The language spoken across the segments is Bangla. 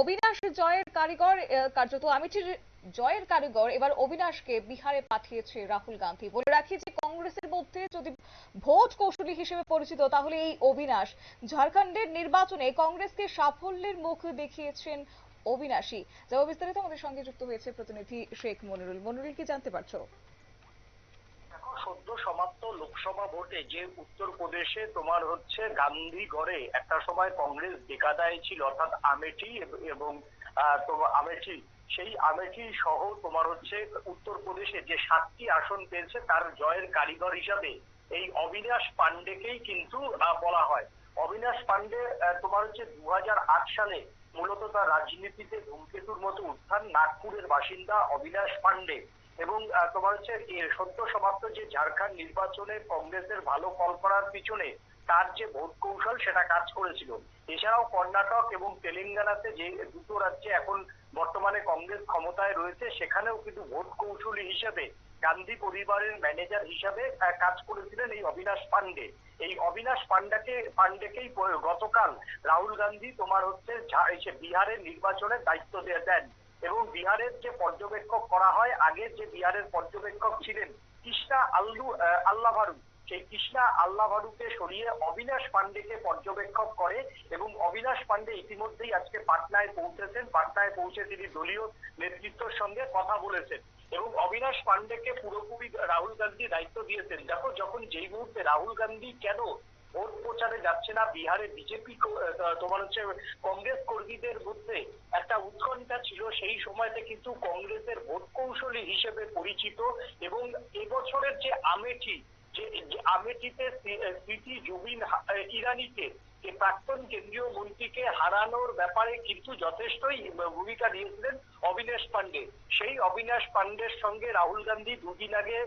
অবিনাশ জয়ের কারিগর কার্যত আমেঠির জয়ের কারিগর, এবার অবিনাশকে বিহারে পাঠিয়েছে রাহুল গান্ধী। বলে রাখি যে, কংগ্রেসের মধ্যে যদি ভোট কৌশলী হিসেবে পরিচিত, তাহলে এই অবিনাশ ঝাড়খণ্ডের নির্বাচনে কংগ্রেসকে সাফল্যের মুখ দেখিয়েছেন অবিনাশী যা বিস্তারিত আমাদের সঙ্গে যুক্ত হয়েছে প্রতিনিধি শেখ মনিরুল। মনিরুল, কি জানতে পারছ? সদ্য সমাপ্ত লোকসভা ভোটে যে তোমার হচ্ছে গান্ধীগড়ে একটা সময় কংগ্রেস বেকাদায় ছিল, অর্থাৎ আমেঠি এবং আমেঠি, সেই আমেঠি সহ তোমার হচ্ছে যে সাতটি আসন পেয়েছে, তার জয়ের কারিগর হিসাবে এই অবিনাশ পান্ডেকেই কিন্তু বলা হয়। অবিনাশ পান্ডে তোমার হচ্ছে দু হাজার আট সালে মূলত তার রাজনীতিতে ধূমকেতুর মতো উত্থান, নাগপুরের বাসিন্দা অবিনাশ পান্ডে এবং তোমার হচ্ছে সদ্য সমাপ্ত যে ঝাড়খণ্ড নির্বাচনে কংগ্রেসের ভালো ফল করার পিছনে তার যে ভোট কৌশল সেটা কাজ করেছিল। এছাড়াও কর্ণাটক এবং তেলেঙ্গানাতে যে দুটো রাজ্যে এখন বর্তমানে কংগ্রেস ক্ষমতায় রয়েছে, সেখানেও কিন্তু ভোট কৌশলী হিসেবে, গান্ধী পরিবারের ম্যানেজার হিসাবে কাজ করেছিলেন এই অবিনাশ পান্ডে এই অবিনাশ পান্ডাকে পান্ডেকেই গতকাল রাহুল গান্ধী তোমার হচ্ছে বিহারের নির্বাচনের দায়িত্ব দিয়ে দেন। এবং বিহারের যে পর্যবেক্ষক করা হয়, আগে যে বিহারের পর্যবেক্ষক ছিলেন কৃষ্ণা আল্লু আল্লাভারু। সেই কৃষ্ণা আল্লাভারুকে সরিয়ে অবিনাশ পান্ডেকে পর্যবেক্ষক করে এবং অবিনাশ পান্ডে ইতিমধ্যেই আজকে পাটনায় পৌঁছেছেন। পাটনায় পৌঁছে তিনি দলীয় নেতৃত্বের সঙ্গে কথা বলেছেন এবং অবিনাশ পান্ডেকে পুরোপুরি রাহুল গান্ধী দায়িত্ব দিয়েছেন। দেখো, যখন যেই মুহূর্তে রাহুল গান্ধী কেন ভোট প্রচারে যাচ্ছে না, বিহারে বিজেপি তোমার হচ্ছে কংগ্রেস কর্মীদের মধ্যে একটা উৎকণ্ঠা ছিল, সেই সময়তে কিন্তু কংগ্রেসের ভোট কৌশলী হিসেবে পরিচিত এবং এবছরের যে আমেঠি যে আমেঠিতে স্মৃ- স্মৃতি জুবিন ইরানিকে, যে প্রাক্তন কেন্দ্রীয় মন্ত্রীকে হারানোর ব্যাপারে কিন্তু যথেষ্টই ভূমিকা নিয়েছিলেন অবিনাশ পান্ডে সেই অবিনাশ পান্ডের সঙ্গে রাহুল গান্ধী দুদিন আগে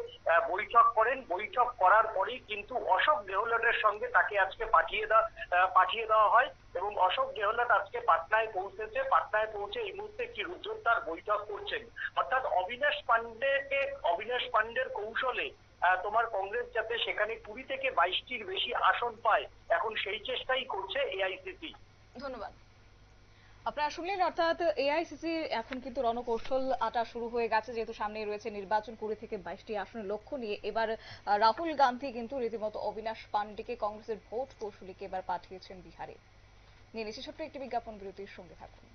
বৈঠক করেন। বৈঠক করার পরেই কিন্তু অশোক গেহলটের সঙ্গে তাকে আজকে পাঠিয়ে দেওয়া পাঠিয়ে দেওয়া হয় এবং অশোক গেহলট আজকে পাটনায় পৌঁছেছে। পাটনায় পৌঁছে এই মুহূর্তে একটি রুদ্ধদ্বার বৈঠক করছেন। অর্থাৎ অবিনাশ পান্ডেকে অবিনাশ পান্ডের কৌশলে তোমার কংগ্রেস যাতে সেখানে কুড়ি থেকে বাইশটির বেশি আসন পায়, এখন সেই চেষ্টাই করছে এআইসিসি ধন্যবাদ। আপনারা শুনলেন, অর্থাৎ এআইসিসি এখন কিন্তু রণকৌশল আটা শুরু হয়ে গেছে, যেহেতু সামনেই রয়েছে নির্বাচন, কুড়ি থেকে বাইশটি আসনের লক্ষ্য নিয়ে। এবার রাহুল গান্ধী কিন্তু রীতিমতো অবিনাশ পান্ডেকে কংগ্রেসের ভোট কৌশলীকে এবার পাঠিয়েছেন বিহারে। নিয়ে ছোট্ট একটি বিজ্ঞাপন বিরতির সঙ্গে থাকুন।